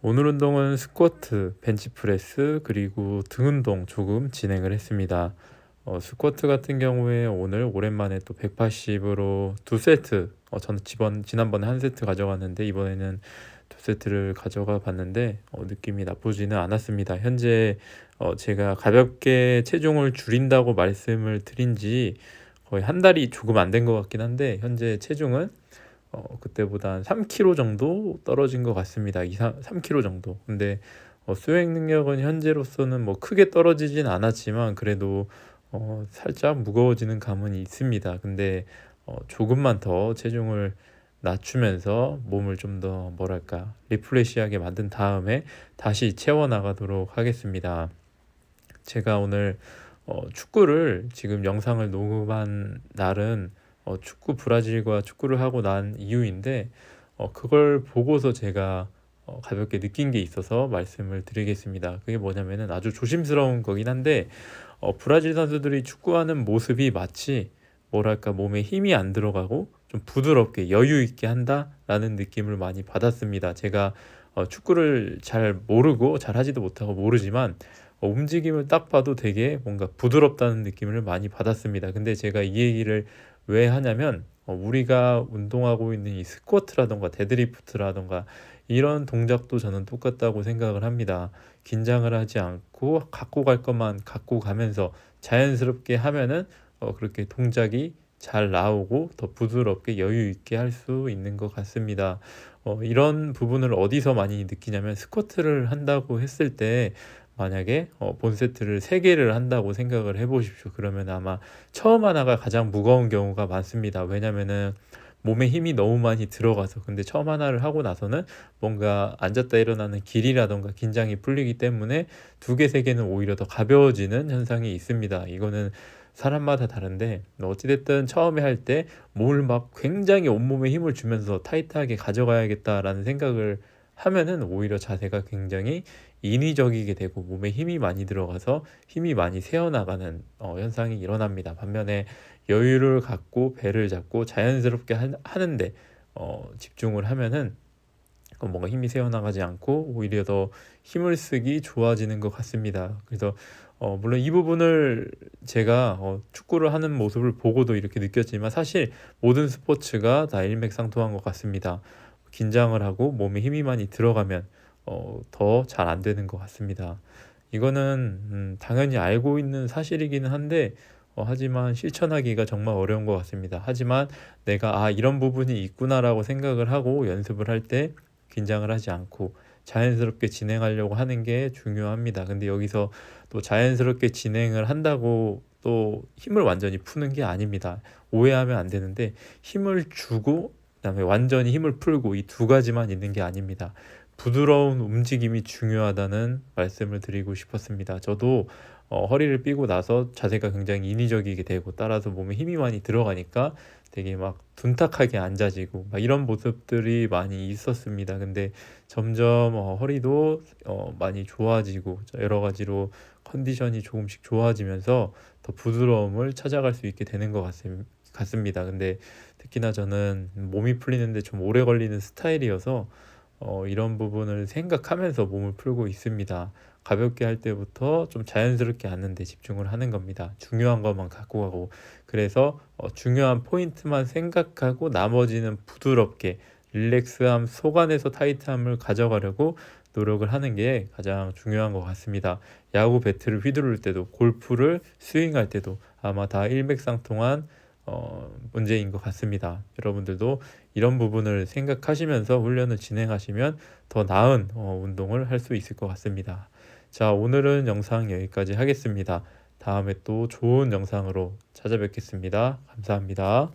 오늘 운동은 스쿼트, 벤치프레스, 그리고 등 운동 조금 진행을 했습니다. 어, 스쿼트 같은 경우에 오늘 오랜만에 또 180으로 두 세트, 어, 저는 지번, 지난번에 한 세트 가져갔는데 이번에는 두 세트를 가져가 봤는데 어, 느낌이 나쁘지는 않았습니다. 현재 어, 제가 가볍게 체중을 줄인다고 말씀을 드린 지 거의 한 달이 조금 안 된 것 같긴 한데 현재 체중은 어, 그때보다 한 3kg 정도 떨어진 것 같습니다. 2, 3, 3kg 정도. 근데 어, 수행 능력은 현재로서는 뭐 크게 떨어지진 않았지만 그래도 어, 살짝 무거워지는 감은 있습니다. 근데 어, 조금만 더 체중을 낮추면서 몸을 좀 더 뭐랄까 리프레시하게 만든 다음에 다시 채워 나가도록 하겠습니다. 제가 오늘 어, 축구를 지금 영상을 녹음한 날은 어, 축구 브라질과 축구를 하고 난 이유인데 어, 그걸 보고서 제가 어, 가볍게 느낀 게 있어서 말씀을 드리겠습니다. 그게 뭐냐면은 아주 조심스러운 거긴 한데 어, 브라질 선수들이 축구하는 모습이 마치 뭐랄까 몸에 힘이 안 들어가고 좀 부드럽게 여유 있게 한다라는 느낌을 많이 받았습니다. 제가 어, 축구를 잘 모르고 잘 하지도 못하고 모르지만 어, 움직임을 딱 봐도 되게 뭔가 부드럽다는 느낌을 많이 받았습니다. 근데 제가 이 얘기를 왜 하냐면 어, 우리가 운동하고 있는 이 스쿼트라던가 데드리프트라던가 이런 동작도 저는 똑같다고 생각을 합니다. 긴장을 하지 않고 갖고 갈 것만 갖고 가면서 자연스럽게 하면은 어, 그렇게 동작이 잘 나오고 더 부드럽게 여유 있게 할 수 있는 것 같습니다. 어, 이런 부분을 어디서 많이 느끼냐면 스쿼트를 한다고 했을 때 만약에 어, 본 세트를 세개를 한다고 생각을 해보십시오. 그러면 아마 처음 하나가 가장 무거운 경우가 많습니다. 왜냐면은 몸에 힘이 너무 많이 들어가서 근데 처음 하나를 하고 나서는 뭔가 앉았다 일어나는 길이라던가 긴장이 풀리기 때문에 두 개, 세 개는 오히려 더 가벼워지는 현상이 있습니다. 이거는 사람마다 다른데 어찌됐든 처음에 할때 몸을 막 굉장히 온몸에 힘을 주면서 타이트하게 가져가야겠다라는 생각을 하면은 오히려 자세가 굉장히 인위적이게 되고 몸에 힘이 많이 들어가서 힘이 많이 새어나가는 어, 현상이 일어납니다. 반면에 여유를 갖고 배를 잡고 자연스럽게 하, 하는데 어, 집중을 하면은 뭔가 힘이 새어나가지 않고 오히려 더 힘을 쓰기 좋아지는 것 같습니다. 그래서 어, 물론 이 부분을 제가 어, 축구를 하는 모습을 보고도 이렇게 느꼈지만 사실 모든 스포츠가 다 일맥상통한 것 같습니다. 긴장을 하고 몸에 힘이 많이 들어가면 어, 더 잘 안 되는 것 같습니다. 이거는 음, 당연히 알고 있는 사실이기는 한데 어, 하지만 실천하기가 정말 어려운 것 같습니다. 하지만 내가 아 이런 부분이 있구나라고 생각을 하고 연습을 할 때 긴장을 하지 않고 자연스럽게 진행하려고 하는 게 중요합니다. 근데 여기서 또 자연스럽게 진행을 한다고 또 힘을 완전히 푸는 게 아닙니다. 오해하면 안 되는데 힘을 주고 그다음에 완전히 힘을 풀고 이 두 가지만 있는 게 아닙니다. 부드러운 움직임이 중요하다는 말씀을 드리고 싶었습니다. 저도 어, 허리를 삐고 나서 자세가 굉장히 인위적이게 되고 따라서 몸에 힘이 많이 들어가니까 되게 막 둔탁하게 앉아지고 막 이런 모습들이 많이 있었습니다. 근데 점점 어, 허리도 어, 많이 좋아지고 여러 가지로 컨디션이 조금씩 좋아지면서 더 부드러움을 찾아갈 수 있게 되는 것 같습니다. 같습니다. 근데 특히나 저는 몸이 풀리는데 좀 오래 걸리는 스타일이어서 어, 이런 부분을 생각하면서 몸을 풀고 있습니다. 가볍게 할 때부터 좀 자연스럽게 앉는데 집중을 하는 겁니다. 중요한 것만 갖고 가고 그래서 어, 중요한 포인트만 생각하고 나머지는 부드럽게 릴렉스함, 속안에서 타이트함을 가져가려고 노력을 하는 게 가장 중요한 것 같습니다. 야구 배트를 휘두를 때도 골프를 스윙할 때도 아마 다 일맥상통한 어, 문제인 것 같습니다. 여러분들도 이런 부분을 생각하시면서 훈련을 진행하시면 더 나은 어, 운동을 할 수 있을 것 같습니다. 자, 오늘은 영상 여기까지 하겠습니다. 다음에 또 좋은 영상으로 찾아뵙겠습니다. 감사합니다.